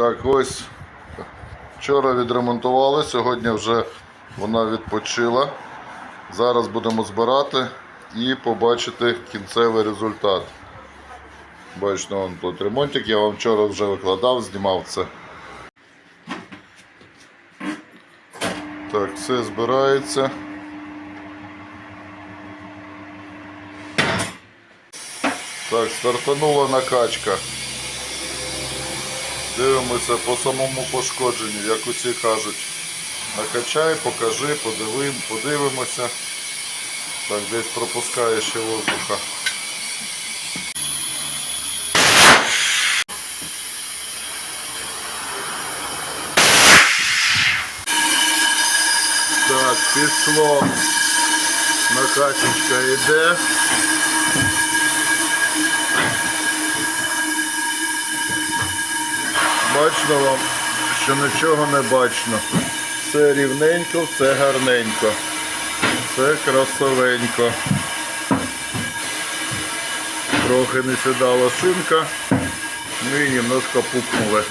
Так, ось вчора відремонтували, сьогодні вже вона відпочила. Зараз будемо збирати і побачити кінцевий результат. Бачите, вон тут ремонтик, я вам вчора вже викладав, знімав це. Так, все збирається. Так, стартанула накачка. Дивимося по самому пошкодженню, як усі кажуть. Накачай, покажи, подивим, подивимося. Так, десь пропускає ще воздуха. Так, пішло. Накачечка йде. Бачно вам, що нічого не бачно. Все рівненько, все гарненько. Все красовенько. Трохи не сідала шинка. Ну і немножко пукнули.